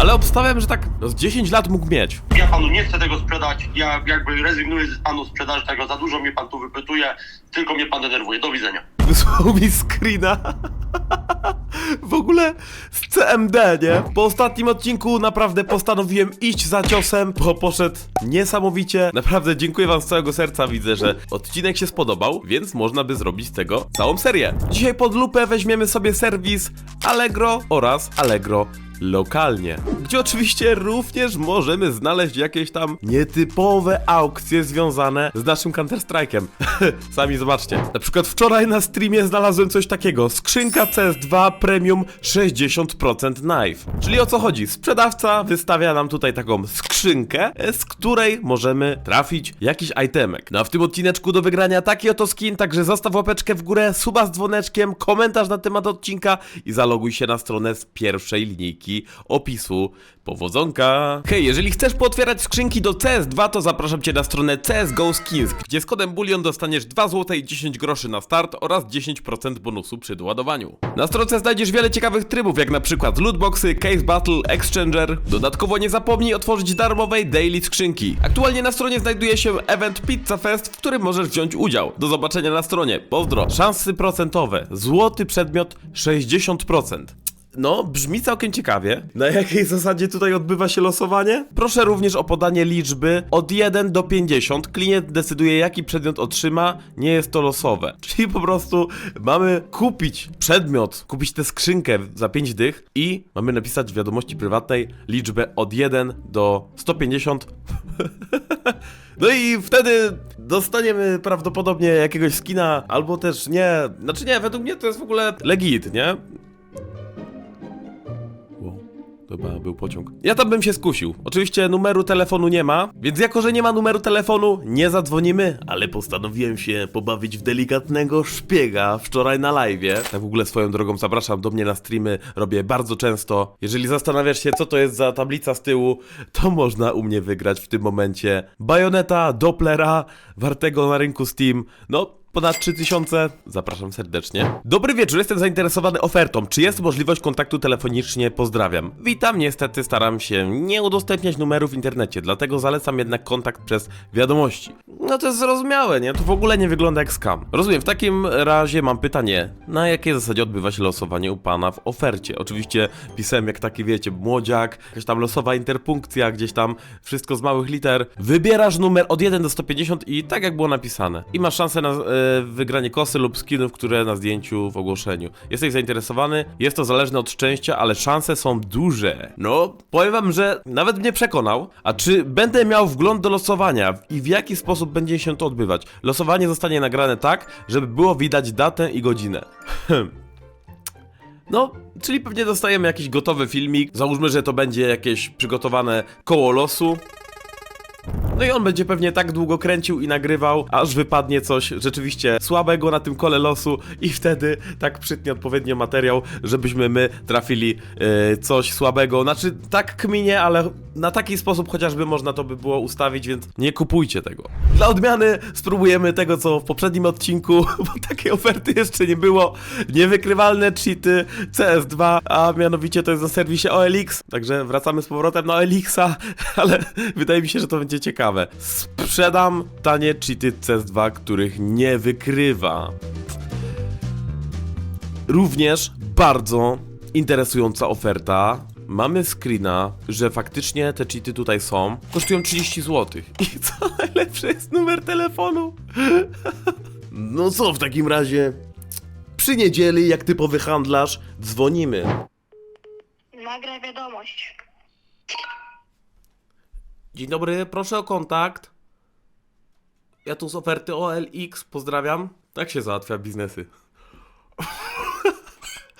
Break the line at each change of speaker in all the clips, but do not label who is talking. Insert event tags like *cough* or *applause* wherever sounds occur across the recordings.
Ale obstawiam, że tak z 10 lat mógł mieć.
Ja panu nie chcę tego sprzedać, ja jakby rezygnuję z panu sprzedaży tego, za dużo mnie pan tu wypytuje, tylko mnie pan denerwuje. Do widzenia.
Wysłał mi screena. W ogóle z CMD, nie? Po ostatnim odcinku naprawdę postanowiłem iść za ciosem, bo poszedł niesamowicie. Naprawdę dziękuję wam z całego serca, widzę, że odcinek się spodobał, więc można by zrobić z tego całą serię. Dzisiaj pod lupę weźmiemy sobie serwis Allegro oraz Allegro lokalnie, gdzie oczywiście również możemy znaleźć jakieś tam nietypowe aukcje związane z naszym Counter-Strike'em. *laughs* Sami zobaczcie. Na przykład wczoraj na streamie znalazłem coś takiego. Skrzynka CS2 Premium 60% knife. Czyli o co chodzi? Sprzedawca wystawia nam tutaj taką skrzynkę, e, z której możemy trafić jakiś itemek. No a w tym odcineczku do wygrania taki oto skin, także zostaw łapeczkę w górę, suba z dzwoneczkiem, komentarz na temat odcinka i zaloguj się na stronę z pierwszej linijki opisu. Powodzonka! Hej, jeżeli chcesz pootwierać skrzynki do CS2, to zapraszam Cię na stronę CSGO Skins, gdzie z kodem Bulion dostaniesz 2 zł i 10 groszy na start oraz 10% bonusu przy doładowaniu. Na stronce znajdziesz wiele ciekawych trybów, jak na przykład lootboxy, case battle, exchanger. Dodatkowo nie zapomnij otworzyć darmowej daily skrzynki. Aktualnie na stronie znajduje się event Pizza Fest, w którym możesz wziąć udział. Do zobaczenia na stronie. Pozdro. Szansy procentowe. Złoty przedmiot 60%. No, brzmi całkiem ciekawie. Na jakiej zasadzie tutaj odbywa się losowanie? Proszę również o podanie liczby od 1 do 50. Klient decyduje, jaki przedmiot otrzyma, nie jest to losowe. *laughs* Czyli po prostu mamy kupić przedmiot, kupić tę skrzynkę za 5 dych i mamy napisać w wiadomości prywatnej liczbę od 1 do 150. *laughs* No i wtedy dostaniemy prawdopodobnie jakiegoś skina, albo też nie. Znaczy nie, według mnie to jest w ogóle legit, nie? Chyba był pociąg. Ja tam bym się skusił. Oczywiście numeru telefonu nie ma, więc jako, że nie ma numeru telefonu, nie zadzwonimy, ale postanowiłem się pobawić w delikatnego szpiega wczoraj na live'ie. Tak w ogóle swoją drogą zapraszam do mnie na streamy, robię bardzo często. Jeżeli zastanawiasz się, co to jest za tablica z tyłu, to można u mnie wygrać w tym momencie bajoneta, Dopplera, wartego na rynku Steam. No, Ponad 3000. Zapraszam serdecznie. Dobry wieczór, jestem zainteresowany ofertą. Czy jest możliwość kontaktu telefonicznie? Pozdrawiam. Witam, niestety staram się nie udostępniać numeru w internecie, dlatego zalecam jednak kontakt przez wiadomości. No to jest zrozumiałe, nie? To w ogóle nie wygląda jak scam. Rozumiem, w takim razie mam pytanie. Na jakiej zasadzie odbywa się losowanie u pana w ofercie? Oczywiście pisałem jak taki, wiecie, młodziak, jakaś tam losowa interpunkcja, gdzieś tam wszystko z małych liter. Wybierasz numer od 1 do 150 i tak jak było napisane. I masz szansę na e, wygranie kosy lub skinów, które na zdjęciu w ogłoszeniu. Jesteś zainteresowany? Jest to zależne od szczęścia, ale szanse są duże. No, powiem wam, że nawet mnie przekonał. A czy będę miał wgląd do losowania i w jaki sposób będzie się to odbywać? Losowanie zostanie nagrane tak, żeby było widać datę i godzinę. No, czyli pewnie dostajemy jakiś gotowy filmik. Załóżmy, że to będzie jakieś przygotowane koło losu. No i on będzie pewnie tak długo kręcił i nagrywał, aż wypadnie coś rzeczywiście słabego na tym kole losu i wtedy tak przytnie odpowiednio materiał, żebyśmy my trafili e, coś słabego. Znaczy tak kminie, ale na taki sposób chociażby można to by było ustawić, więc nie kupujcie tego. Dla odmiany spróbujemy tego, co w poprzednim odcinku, *laughs* bo takiej oferty jeszcze nie było. Niewykrywalne cheaty CS2, a mianowicie to jest na serwisie OLX, także wracamy z powrotem na OLX-a, *laughs* ale wydaje mi się, że to będzie ciekawe. Sprzedam tanie cheaty CS2, których nie wykrywa. Również bardzo interesująca oferta. Mamy screena, że faktycznie te cheaty tutaj są. Kosztują 30 zł. I co najlepsze jest numer telefonu. No co w takim razie? Przy niedzieli, jak typowy handlarz, dzwonimy.
Nagraj wiadomość.
Dzień dobry, proszę o kontakt. Ja tu z oferty OLX, pozdrawiam. Tak się załatwia biznesy.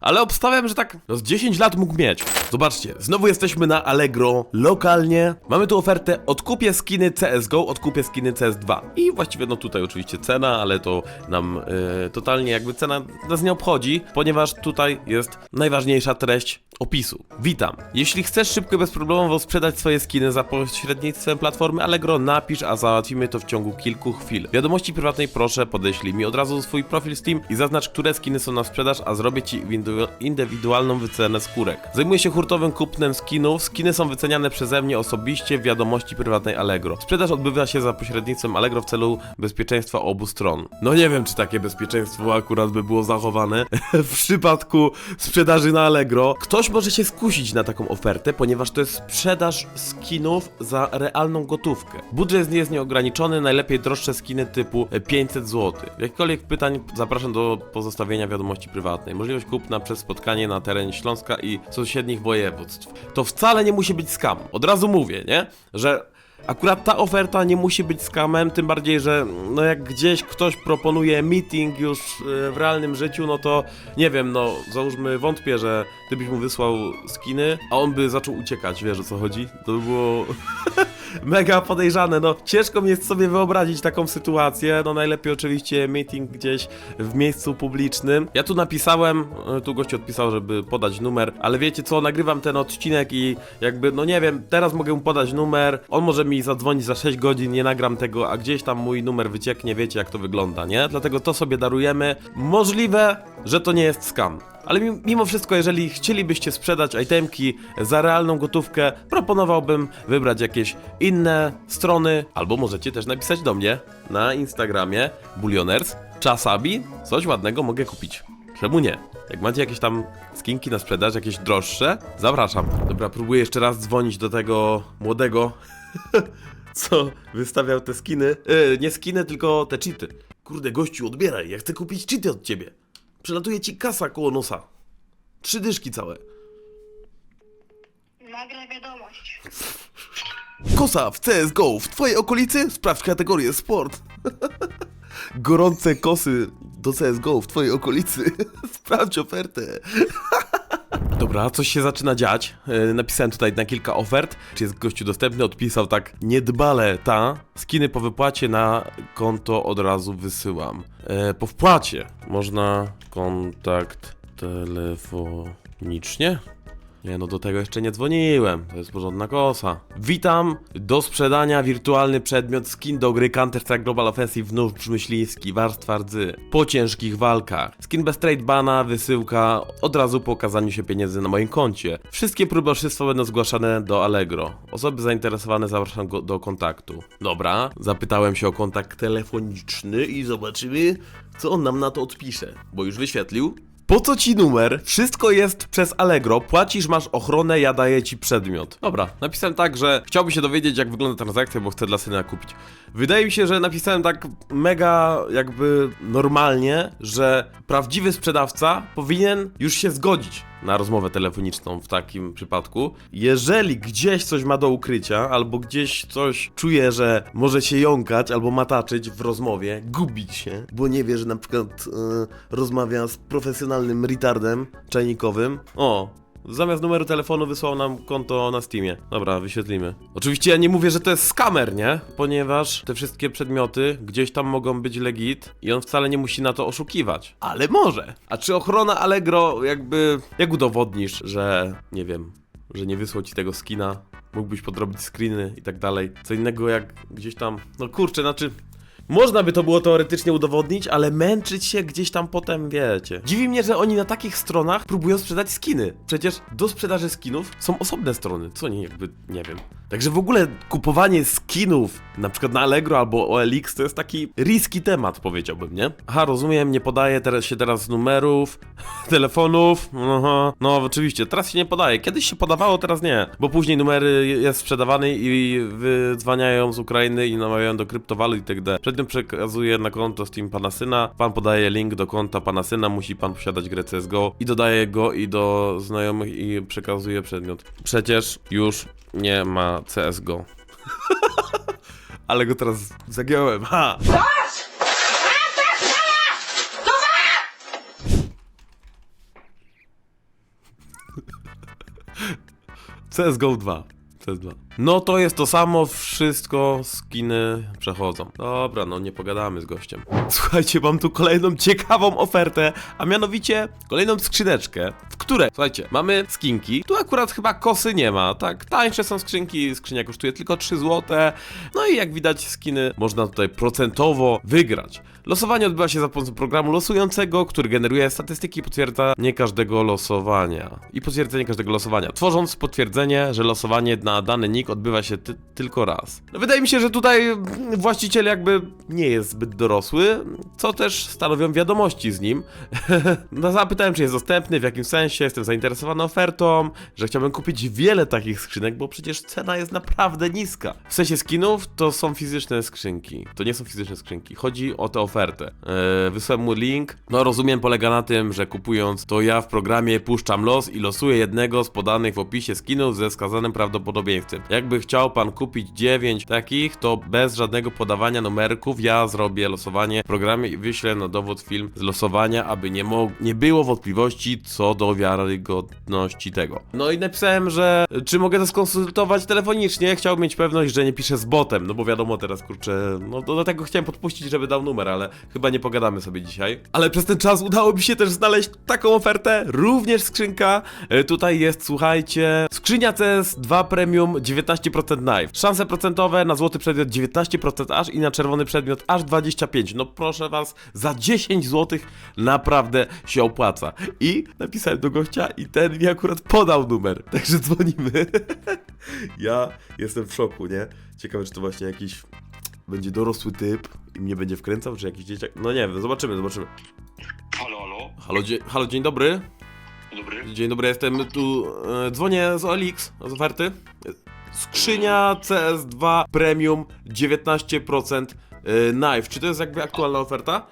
Ale obstawiam, że tak no z 10 lat mógł mieć. Zobaczcie, znowu jesteśmy na Allegro, lokalnie. Mamy tu ofertę odkupię skiny CSGO, odkupię skiny CS2. I właściwie no tutaj oczywiście cena, ale to nam e, totalnie jakby cena nas nie obchodzi, ponieważ tutaj jest najważniejsza treść opisu. Witam. Jeśli chcesz szybko i bezproblemowo sprzedać swoje skiny za pośrednictwem platformy Allegro, napisz, a załatwimy to w ciągu kilku chwil. Wiadomości prywatnej proszę podeślij mi od razu swój profil Steam i zaznacz, które skiny są na sprzedaż, a zrobię ci w indywidualną wycenę skórek. Zajmuję się hurtowym kupnem skinów. Skiny są wyceniane przeze mnie osobiście w wiadomości prywatnej Allegro. Sprzedaż odbywa się za pośrednictwem Allegro w celu bezpieczeństwa obu stron. No nie wiem, czy takie bezpieczeństwo akurat by było zachowane *laughs* w przypadku sprzedaży na Allegro. Ktoś może się skusić na taką ofertę, ponieważ to jest sprzedaż skinów za realną gotówkę. Budżet jest nieograniczony, najlepiej droższe skiny typu 500 zł. Jakikolwiek pytań zapraszam do pozostawienia wiadomości prywatnej. Możliwość kupna przez spotkanie na terenie Śląska i sąsiednich województw. To wcale nie musi być skam. Od razu mówię, nie? Że Akurat ta oferta nie musi być skamem, tym bardziej, że no jak gdzieś ktoś proponuje meeting już e, w realnym życiu, no to nie wiem, no załóżmy wątpię, że ty byś mu wysłał skiny, a on by zaczął uciekać, wiesz o co chodzi? To by było *laughs* mega podejrzane, no ciężko mi jest sobie wyobrazić taką sytuację, no najlepiej oczywiście meeting gdzieś w miejscu publicznym. Ja tu napisałem, e, tu gość odpisał, żeby podać numer, ale wiecie co, nagrywam ten odcinek i jakby, no nie wiem, teraz mogę mu podać numer, on może mi zadzwonić za 6 godzin, nie nagram tego, a gdzieś tam mój numer wycieknie, wiecie jak to wygląda, nie? Dlatego to sobie darujemy. Możliwe, że to nie jest scam. Ale mi- mimo wszystko, jeżeli chcielibyście sprzedać itemki za realną gotówkę, proponowałbym wybrać jakieś inne strony, albo możecie też napisać do mnie na Instagramie Bullioners. Czasami coś ładnego mogę kupić. Czemu nie? Jak macie jakieś tam skinki na sprzedaż, jakieś droższe, zapraszam. Dobra, próbuję jeszcze raz dzwonić do tego młodego, *laughs* co wystawiał te skiny. Yy, nie skiny, tylko te cheaty. Kurde, gościu, odbieraj, ja chcę kupić cheaty od ciebie. Przelatuje ci kasa koło nosa. Trzy dyszki całe.
Nagraj wiadomość.
Kosa w CSGO w twojej okolicy? Sprawdź kategorię sport. *laughs* Gorące kosy do CSGO w twojej okolicy. *laughs* Sprawdź ofertę. Dobra, coś się zaczyna dziać. E, Napisałem tutaj na kilka ofert. Czy jest gościu dostępny? Odpisał tak niedbale ta. Skiny po wypłacie na konto od razu wysyłam. E, po wpłacie można kontakt telefonicznie? Nie, no do tego jeszcze nie dzwoniłem. To jest porządna kosa. Witam. Do sprzedania wirtualny przedmiot skin do gry Counter-Strike Global Offensive nóż przemyśliński, warstwa rdzy. Po ciężkich walkach. Skin bez trade bana, wysyłka od razu po okazaniu się pieniędzy na moim koncie. Wszystkie próby oszustwa będą zgłaszane do Allegro. Osoby zainteresowane zapraszam go do kontaktu. Dobra, zapytałem się o kontakt telefoniczny i zobaczymy, co on nam na to odpisze. Bo już wyświetlił. Po co ci numer? Wszystko jest przez Allegro. Płacisz, masz ochronę, ja daję ci przedmiot. Dobra, napisałem tak, że chciałbym się dowiedzieć, jak wygląda transakcja, bo chcę dla syna kupić. Wydaje mi się, że napisałem tak mega jakby normalnie, że prawdziwy sprzedawca powinien już się zgodzić na rozmowę telefoniczną w takim przypadku. Jeżeli gdzieś coś ma do ukrycia, albo gdzieś coś czuje, że może się jąkać, albo mataczyć w rozmowie, gubić się, bo nie wie, że na przykład e, rozmawia z profesjonalnym retardem czajnikowym. O, Zamiast numeru telefonu wysłał nam konto na Steamie. Dobra, wyświetlimy. Oczywiście ja nie mówię, że to jest skamer, nie? Ponieważ te wszystkie przedmioty gdzieś tam mogą być legit i on wcale nie musi na to oszukiwać. Ale może. A czy ochrona Allegro jakby... Jak udowodnisz, że... Nie wiem... Że nie wysłał ci tego skina? Mógłbyś podrobić screeny i tak dalej. Co innego jak gdzieś tam... No kurczę, znaczy... Można by to było teoretycznie udowodnić, ale męczyć się gdzieś tam potem, wiecie. Dziwi mnie, że oni na takich stronach próbują sprzedać skiny. Przecież do sprzedaży skinów są osobne strony, co nie jakby, nie wiem. Także w ogóle kupowanie skinów, na przykład na Allegro albo OLX, to jest taki riski temat, powiedziałbym, nie? Aha, rozumiem, nie podaje teraz się teraz numerów, *laughs* telefonów, aha, no oczywiście, teraz się nie podaje. Kiedyś się podawało, teraz nie, bo później numery jest sprzedawany i wydzwaniają z Ukrainy i namawiają do kryptowalut itd. Przedtem przekazuje na konto Steam pana syna, pan podaje link do konta pana syna, musi pan posiadać grę CSGO i dodaje go i do znajomych i przekazuje przedmiot. Przecież już nie ma CSGO. *laughs* Ale go teraz zagiąłem, ha! CSGO 2. CS2. No to jest to samo, wszystko skiny przechodzą. Dobra, no nie pogadamy z gościem. Słuchajcie, mam tu kolejną ciekawą ofertę, a mianowicie kolejną skrzyneczkę, w której, słuchajcie, mamy skinki. Tu akurat chyba kosy nie ma, tak? Tańsze są skrzynki, skrzynia kosztuje tylko 3 zł. No i jak widać, skiny można tutaj procentowo wygrać. Losowanie odbywa się za pomocą programu losującego, który generuje statystyki i potwierdza nie każdego losowania. I potwierdzenie każdego losowania. Tworząc potwierdzenie, że losowanie na dany nick odbywa się ty tylko raz. No wydaje mi się, że tutaj właściciel jakby nie jest zbyt dorosły, co też stanowią wiadomości z nim. *laughs* no zapytałem, czy jest dostępny, w jakim sensie, jestem zainteresowany ofertą, że chciałbym kupić wiele takich skrzynek, bo przecież cena jest naprawdę niska. W sensie skinów to są fizyczne skrzynki. To nie są fizyczne skrzynki. Chodzi o tę ofertę. Eee, wysłałem mu link. No rozumiem, polega na tym, że kupując to ja w programie puszczam los i losuję jednego z podanych w opisie skinów ze wskazanym prawdopodobieństwem. Jakby chciał pan kupić 9 takich, to bez żadnego podawania numerków ja zrobię losowanie w programie i wyślę na dowód film z losowania, aby nie, nie było wątpliwości co do wiarygodności tego. No i napisałem, że czy mogę to skonsultować telefonicznie, chciałbym mieć pewność, że nie piszę z botem, no bo wiadomo teraz, kurczę, no do tego chciałem podpuścić, żeby dał numer, ale chyba nie pogadamy sobie dzisiaj. Ale przez ten czas udało mi się też znaleźć taką ofertę, również skrzynka. E, Tutaj jest, słuchajcie, skrzynia CS2 Premium 19% knife. Szanse procentowe na złoty przedmiot 19% aż i na czerwony przedmiot aż 25. No proszę was, za 10 zł naprawdę się opłaca. I napisałem do gościa i ten mi akurat podał numer, *laughs* także dzwonimy. *laughs* ja jestem w szoku, nie? Ciekawe, czy to właśnie jakiś będzie dorosły typ i mnie będzie wkręcał, czy jakiś dzieciak. No nie wiem, zobaczymy, zobaczymy.
Halo, halo.
Halo, dzie- halo dzień dobry.
Dobry.
Dzień dobry, jestem tu. E, dzwonię z OLX, z oferty. Skrzynia CS2 Premium 19% e, knife. Czy to jest jakby aktualna oferta?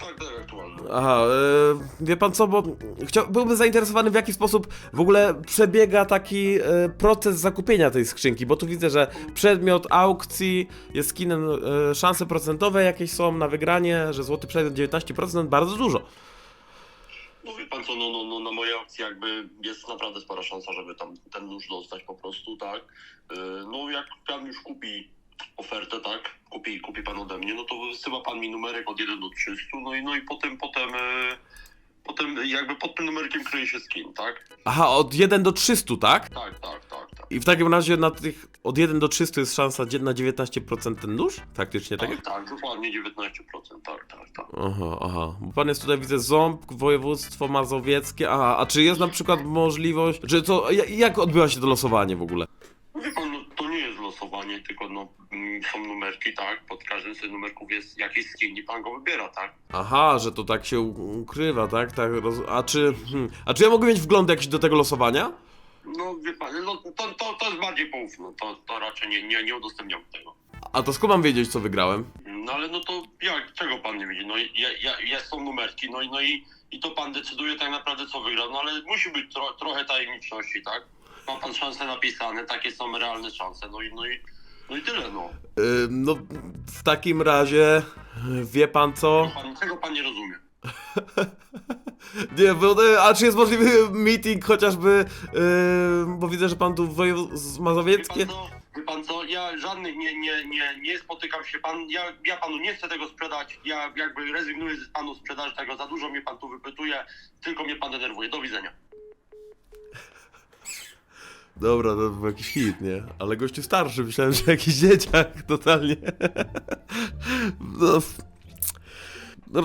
Tak, tak, aktualny.
Aha, e, wie pan co, bo chciał, byłbym zainteresowany w jaki sposób w ogóle przebiega taki e, proces zakupienia tej skrzynki, bo tu widzę, że przedmiot aukcji jest skinem, szanse procentowe jakieś są na wygranie, że złoty przedmiot 19%, bardzo dużo.
No wie pan co, no, no, no na mojej aukcji jakby jest naprawdę spora szansa, żeby tam ten nóż dostać po prostu, tak? Yy, No jak pan już kupi ofertę, tak? Kupi, kupi pan ode mnie, no to wysyła pan mi numerek od 1 do 300, no i, no i potem, potem, yy, potem jakby pod tym numerkiem kryje się skin, tak?
Aha, od 1 do 300, tak?
Tak, tak, tak, tak.
I w takim razie na tych od 1 do 300 jest szansa dzie- na 19% ten nóż? Faktycznie tak?
Tak, tak, dokładnie 19%, tak, tak, tak.
Aha, aha. Bo pan jest tutaj, widzę, Ząb, województwo mazowieckie. Aha, a czy jest na przykład możliwość, że to, ja- jak odbywa się to losowanie w ogóle?
Wie pan, no, to nie jest losowanie, tylko no, mm, są numerki, tak? Pod każdym z tych numerków jest jakiś skin i pan go wybiera, tak?
Aha, że to tak się u- ukrywa, tak? tak roz... a, czy, hmm, a czy ja mogę mieć wgląd jakiś do tego losowania?
No wie pan, no, to, to, to jest bardziej poufne, to, to raczej nie, nie, nie udostępniam tego.
A to skąd mam wiedzieć, co wygrałem?
No ale no to jak, czego pan nie widzi? No ja, ja, ja są numerki, no i, no i, i to pan decyduje tak naprawdę co wygra, no ale musi być tro, trochę tajemniczności, tak? Ma pan szanse napisane, takie są realne szanse, no i, no i, no i tyle, no.
Yy, no, w takim razie, wie pan co?
Pan, czego pan nie rozumie? *laughs*
Nie, bo, e, a czy jest możliwy meeting chociażby, yy, bo widzę, że pan tu wojew... z
Wie
mazowieckie?
pan co? Wie pan co? Ja żadnych nie, nie, nie, nie spotykam się pan. Ja, ja panu nie chcę tego sprzedać. Ja jakby rezygnuję z panu sprzedaży tego. Za dużo mnie pan tu wypytuje, tylko mnie pan denerwuje. Do widzenia.
Dobra, to był jakiś hit, nie? Ale gościu starszy, myślałem, że jakiś dzieciak, totalnie. *laughs* No, no,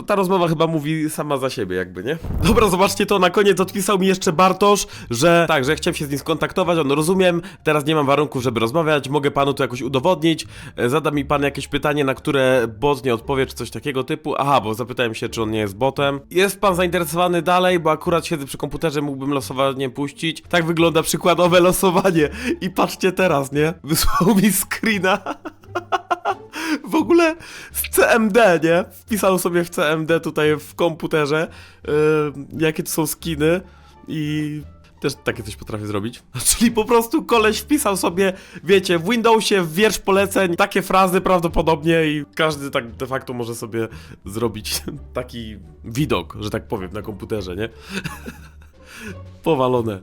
ta rozmowa chyba mówi sama za siebie, jakby, nie? Dobra, zobaczcie to, na koniec odpisał mi jeszcze Bartosz, że tak, że chciałem się z nim skontaktować, on rozumiem, teraz nie mam warunków, żeby rozmawiać, mogę panu to jakoś udowodnić, E, zada mi pan jakieś pytanie, na które bot nie odpowie, czy coś takiego typu, aha, bo zapytałem się, czy on nie jest botem. Jest pan zainteresowany dalej, bo akurat siedzę przy komputerze, mógłbym losowanie puścić. Tak wygląda przykładowe losowanie i patrzcie teraz, nie? Wysłał mi screena. Ogóle z CMD, nie? Wpisał sobie w CMD tutaj w komputerze, yy, jakie to są skiny i też takie coś potrafię zrobić. *laughs* Czyli po prostu koleś wpisał sobie, wiecie, w Windowsie w wiersz poleceń takie frazy prawdopodobnie i każdy tak de facto może sobie zrobić *laughs* taki widok, że tak powiem, na komputerze, nie? *laughs* Powalone.